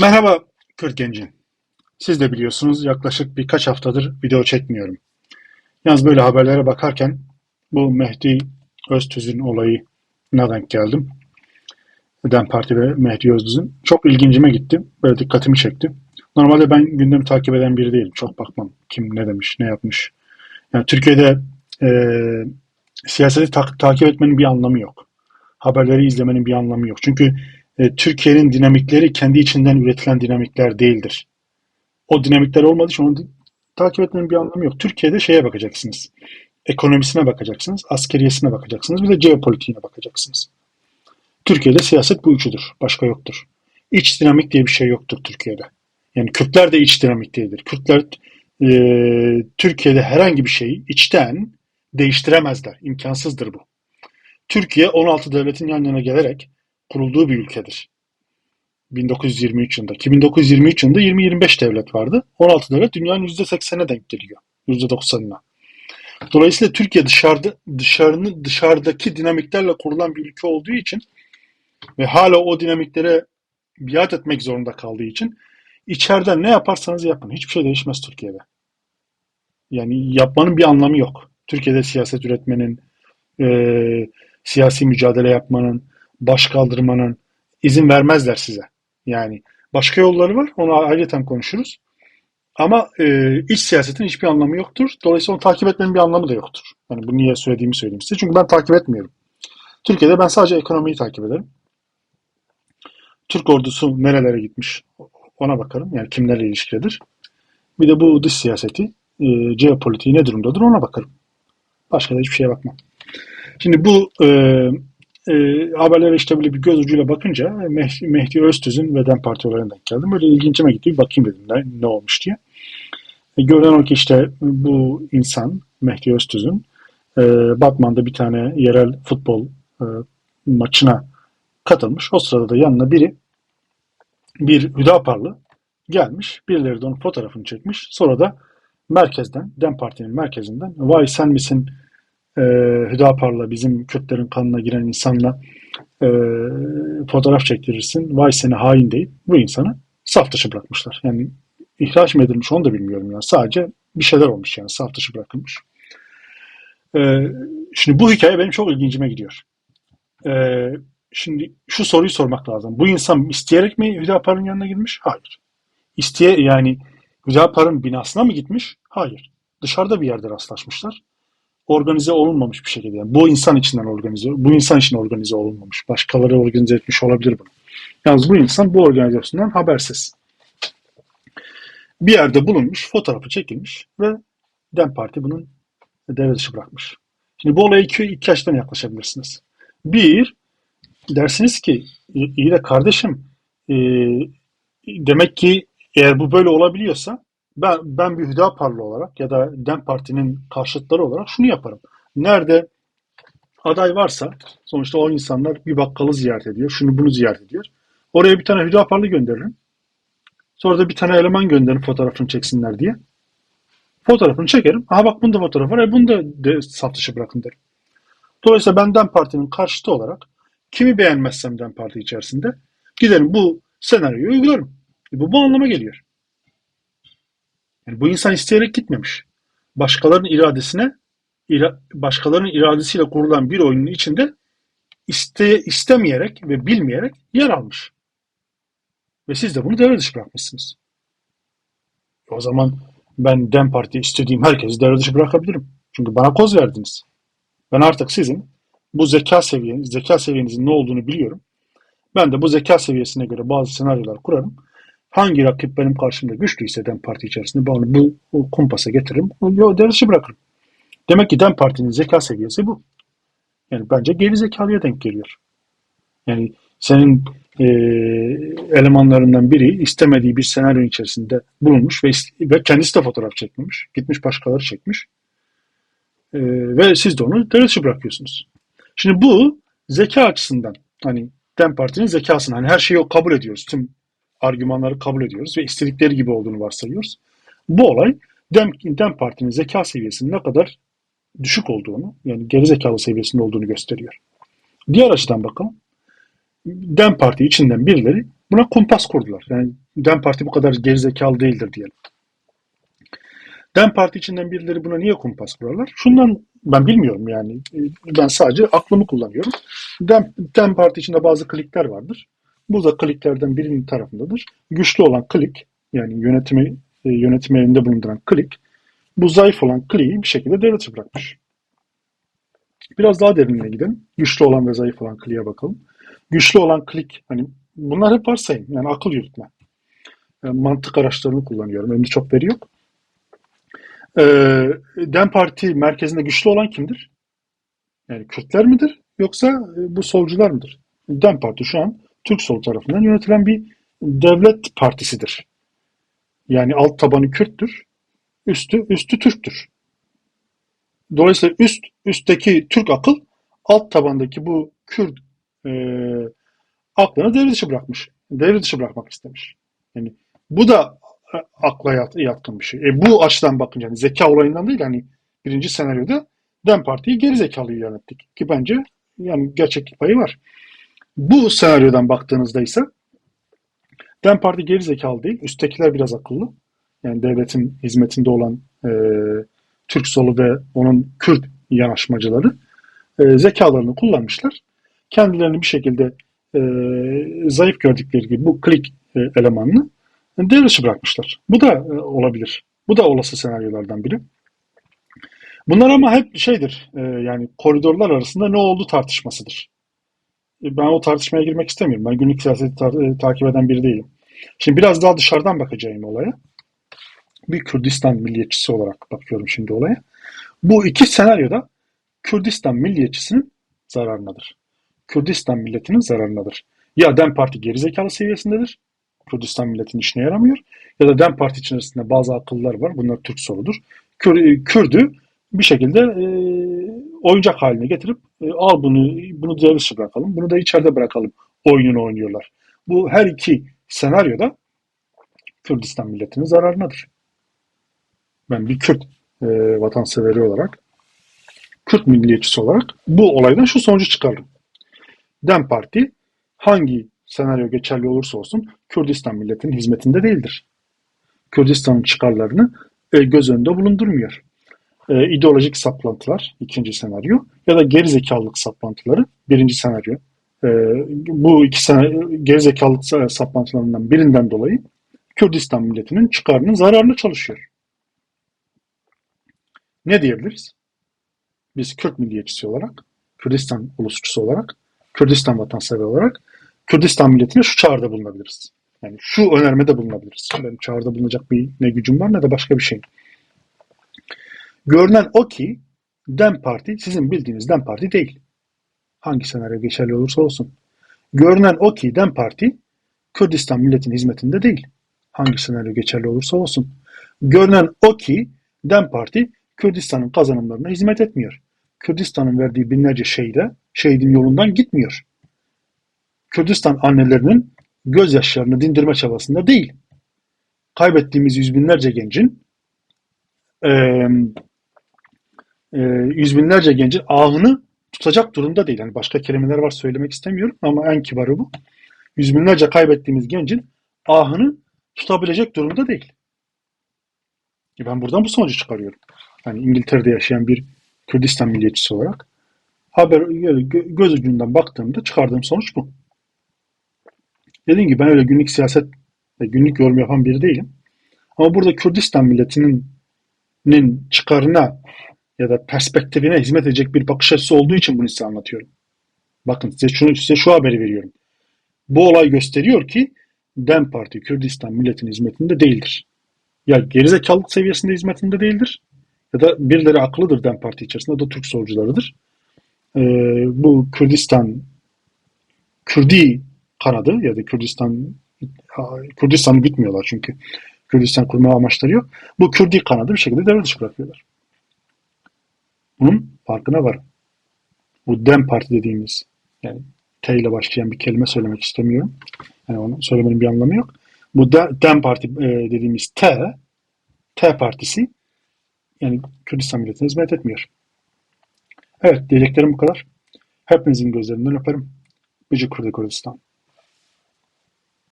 Merhaba Kürt Genci. Siz de biliyorsunuz yaklaşık birkaç haftadır video çekmiyorum. Yalnız böyle haberlere bakarken bu Mehdi Öztürk'ün olayına denk geldim. DEM Parti ve Mehdi Öztürk'ün. Çok ilgincime gitti. Böyle dikkatimi çekti. Normalde ben gündemi takip eden biri değilim. Çok bakmam. Kim ne demiş, ne yapmış. Yani Türkiye'de e, siyaseti ta- takip etmenin bir anlamı yok. Haberleri izlemenin bir anlamı yok. Çünkü Türkiye'nin dinamikleri kendi içinden üretilen dinamikler değildir. O dinamikler olmadığı için onu takip etmenin bir anlamı yok. Türkiye'de şeye bakacaksınız. Ekonomisine bakacaksınız, askeriyesine bakacaksınız, bir de jeopolitiğine bakacaksınız. Türkiye'de siyaset bu üçüdür. Başka yoktur. İç dinamik diye bir şey yoktur Türkiye'de. Yani Kürtler de iç dinamik değildir. Kürtler e, Türkiye'de herhangi bir şeyi içten değiştiremezler. İmkansızdır bu. Türkiye 16 devletin yan yana gelerek kurulduğu bir ülkedir. 1923 yılında. Ki 1923 yılında 20-25 devlet vardı. 16 devlet dünyanın %80'e denk geliyor. %90'ına. Dolayısıyla Türkiye dışarıda dışarının dışarıdaki dinamiklerle kurulan bir ülke olduğu için ve hala o dinamiklere biat etmek zorunda kaldığı için içeriden ne yaparsanız yapın. Hiçbir şey değişmez Türkiye'de. Yani yapmanın bir anlamı yok. Türkiye'de siyaset üretmenin, e, siyasi mücadele yapmanın, baş kaldırmanın izin vermezler size. Yani başka yolları var. Onu ayrıca konuşuruz. Ama e, iç siyasetin hiçbir anlamı yoktur. Dolayısıyla onu takip etmenin bir anlamı da yoktur. Yani bu niye söylediğimi söyleyeyim size. Çünkü ben takip etmiyorum. Türkiye'de ben sadece ekonomiyi takip ederim. Türk ordusu nerelere gitmiş ona bakarım. Yani kimlerle ilişkidedir. Bir de bu dış siyaseti, e, jeopolitiği ne durumdadır ona bakarım. Başka da hiçbir şeye bakmam. Şimdi bu e, e, haberlere işte böyle bir göz ucuyla bakınca Mehdi, Mehdi Öztüz'ün ve DEM Parti denk geldim. Böyle ilgincime gitti. Bir bakayım dedim ne, ne olmuş diye. E, görünen o ki işte bu insan Mehdi Öztüz'ün e, Batman'da bir tane yerel futbol e, maçına katılmış. O sırada da yanına biri bir Hüdaparlı gelmiş. Birileri de onun fotoğrafını çekmiş. Sonra da merkezden, DEM Parti'nin merkezinden vay sen misin e, Hüdapar'la bizim Kürtlerin kanına giren insanla e, fotoğraf çektirirsin. Vay seni hain deyip bu insanı saf dışı bırakmışlar. Yani ihraç mı edilmiş onu da bilmiyorum yani. Sadece bir şeyler olmuş yani saf dışı bırakılmış. E, şimdi bu hikaye benim çok ilgincime gidiyor. E, şimdi şu soruyu sormak lazım. Bu insan isteyerek mi Hüdapar'ın yanına girmiş? Hayır. İsteye yani Hüdapar'ın binasına mı gitmiş? Hayır. Dışarıda bir yerde rastlaşmışlar organize olunmamış bir şekilde. Yani bu insan içinden organize, bu insan için organize olunmamış. Başkaları organize etmiş olabilir bunu. Yalnız bu insan bu organizasyondan habersiz. Bir yerde bulunmuş, fotoğrafı çekilmiş ve DEM Parti bunun devre dışı bırakmış. Şimdi bu olaya iki, iki açıdan yaklaşabilirsiniz. Bir, dersiniz ki iyi de kardeşim e, demek ki eğer bu böyle olabiliyorsa ben, ben bir Hüdaparlı olarak ya da DEM Parti'nin karşıtları olarak şunu yaparım. Nerede aday varsa sonuçta o insanlar bir bakkalı ziyaret ediyor, şunu bunu ziyaret ediyor. Oraya bir tane Hüdaparlı gönderirim. Sonra da bir tane eleman gönderirim fotoğrafını çeksinler diye. Fotoğrafını çekerim. Aha bak bunda fotoğraf var. E bunu da de, saf dışı bırakın derim. Dolayısıyla ben DEM Parti'nin karşıtı olarak kimi beğenmezsem DEM Parti içerisinde giderim bu senaryoyu uygularım. E bu bu anlama geliyor. Yani bu insan isteyerek gitmemiş. Başkalarının iradesine, başkalarının iradesiyle kurulan bir oyunun içinde iste, istemeyerek ve bilmeyerek yer almış. Ve siz de bunu devre dışı bırakmışsınız. O zaman ben DEM Parti istediğim herkesi devre dışı bırakabilirim. Çünkü bana koz verdiniz. Ben artık sizin bu zeka seviyeniz, zeka seviyenizin ne olduğunu biliyorum. Ben de bu zeka seviyesine göre bazı senaryolar kurarım Hangi rakip benim karşımda güçlüyse DEM Parti içerisinde ben onu bu, kumpasa getiririm. O dersi bırakırım. Demek ki DEM Parti'nin zeka seviyesi bu. Yani bence geri zekalıya denk geliyor. Yani senin e, elemanlarından biri istemediği bir senaryo içerisinde bulunmuş ve, ve kendisi de fotoğraf çekmemiş. Gitmiş başkaları çekmiş. E, ve siz de onu devre bırakıyorsunuz. Şimdi bu zeka açısından hani DEM Parti'nin zekasını hani her şeyi kabul ediyoruz. Tüm argümanları kabul ediyoruz ve istedikleri gibi olduğunu varsayıyoruz. Bu olay Dem, Dem Parti'nin zeka seviyesinin ne kadar düşük olduğunu, yani geri zekalı seviyesinde olduğunu gösteriyor. Diğer açıdan bakalım. Dem Parti içinden birileri Buna kumpas kurdular. Yani DEM Parti bu kadar gerizekalı değildir diyelim. DEM Parti içinden birileri buna niye kumpas kurarlar? Şundan ben bilmiyorum yani. Ben sadece aklımı kullanıyorum. DEM, DEM Parti içinde bazı klikler vardır. Bu da kliklerden birinin tarafındadır. Güçlü olan klik yani yönetimi e, yönetim elinde bulunduran klik bu zayıf olan kliği bir şekilde dışı bırakmış. Biraz daha derinine gidelim. Güçlü olan ve zayıf olan kliğe bakalım. Güçlü olan klik hani bunlar hep varsayım yani akıl yürütme. Yani mantık araçlarını kullanıyorum. Elimde çok veri yok. Ee, Dem Parti merkezinde güçlü olan kimdir? Yani Kürtler midir? Yoksa e, bu solcular mıdır? Dem Parti şu an Türk sol tarafından yönetilen bir devlet partisidir. Yani alt tabanı Kürttür, üstü üstü Türktür. Dolayısıyla üst üstteki Türk akıl alt tabandaki bu Kürt e, aklını devre dışı bırakmış. Devre dışı bırakmak istemiş. Yani bu da e, akla yat, yatkın bir şey. E, bu açıdan bakınca hani zeka olayından değil hani birinci senaryoda Dem Parti'yi geri zekalıyı yönettik. Ki bence yani gerçeklik payı var. Bu senaryodan baktığınızda ise Dem Parti geri zekalı değil. Üsttekiler biraz akıllı. Yani devletin hizmetinde olan e, Türk solu ve onun Kürt yanaşmacıları e, zekalarını kullanmışlar. Kendilerini bir şekilde e, zayıf gördükleri gibi bu klik e, elemanını devre bırakmışlar. Bu da e, olabilir. Bu da olası senaryolardan biri. Bunlar ama hep şeydir, e, yani koridorlar arasında ne oldu tartışmasıdır. E, ben o tartışmaya girmek istemiyorum. Ben günlük siyaseti tar- e, takip eden biri değilim. Şimdi biraz daha dışarıdan bakacağım olaya. Bir Kürdistan milliyetçisi olarak bakıyorum şimdi olaya. Bu iki senaryoda Kürdistan milliyetçisinin zararınadır. Kürdistan milletinin zararınadır. Ya DEM Parti gerizekalı seviyesindedir. Kürdistan milletinin işine yaramıyor. Ya da DEM Parti içerisinde bazı akıllar var. Bunlar Türk soludur. Kür, Kürdü bir şekilde e, oyuncak haline getirip e, al bunu bunu devre dışı bırakalım. Bunu da içeride bırakalım. Oyununu oynuyorlar. Bu her iki senaryoda Kürdistan milletinin zararınadır. Ben bir Kürt e, vatanseveri olarak Kürt milliyetçisi olarak bu olaydan şu sonucu çıkardım. DEM Parti hangi senaryo geçerli olursa olsun Kürdistan milletinin hizmetinde değildir. Kürdistan'ın çıkarlarını e, göz önünde bulundurmuyor. E, ideolojik saplantılar ikinci senaryo ya da gerizekalılık saplantıları birinci senaryo. E, bu iki senaryo gerizekalılık saplantılarından birinden dolayı Kürdistan milletinin çıkarının zararına çalışıyor. Ne diyebiliriz? Biz Kürt milliyetçisi olarak, Kürdistan ulusçusu olarak, Kürdistan vatansever olarak Kürdistan milletine şu çağrıda bulunabiliriz. Yani şu önermede bulunabiliriz. Benim çağrıda bulunacak bir ne gücüm var ne de başka bir şey. Görünen o ki DEM Parti sizin bildiğiniz DEM Parti değil. Hangi senaryo geçerli olursa olsun. Görünen o ki DEM Parti Kürdistan milletin hizmetinde değil. Hangi senaryo geçerli olursa olsun. Görünen o ki DEM Parti Kürdistan'ın kazanımlarına hizmet etmiyor. Kürdistan'ın verdiği binlerce şeyde şehidin yolundan gitmiyor. Kürdistan annelerinin gözyaşlarını dindirme çabasında değil. Kaybettiğimiz yüz binlerce gencin e, e, yüz binlerce gencin ahını tutacak durumda değil. Yani başka kelimeler var söylemek istemiyorum ama en kibarı bu. Yüz binlerce kaybettiğimiz gencin ahını tutabilecek durumda değil. E ben buradan bu sonucu çıkarıyorum. Yani İngiltere'de yaşayan bir Kürdistan milliyetçisi olarak haber göz ucundan baktığımda çıkardığım sonuç bu. Dediğim gibi ben öyle günlük siyaset ve günlük yorum yapan biri değilim. Ama burada Kürdistan milletinin çıkarına ya da perspektifine hizmet edecek bir bakış açısı olduğu için bunu size anlatıyorum. Bakın size şunu size şu haberi veriyorum. Bu olay gösteriyor ki DEM Parti Kürdistan milletinin hizmetinde değildir. Ya gerizekalılık seviyesinde hizmetinde değildir ya da birileri akıllıdır DEM Parti içerisinde da Türk solcularıdır. Ee, bu Kürdistan Kürdi kanadı ya da Kürdistan Kürdistan'ı bitmiyorlar çünkü Kürdistan kurma amaçları yok. Bu Kürdi kanadı bir şekilde devre dışı bırakıyorlar. Bunun farkına var. Bu DEM Parti dediğimiz yani T ile başlayan bir kelime söylemek istemiyorum. Yani onu söylemenin bir anlamı yok. Bu DEM Parti e, dediğimiz T T partisi yani Kürdistan milletine hizmet etmiyor. Evet diyeceklerim bu kadar. Hepinizin gözlerinden öperim. Büyük Kürdistan.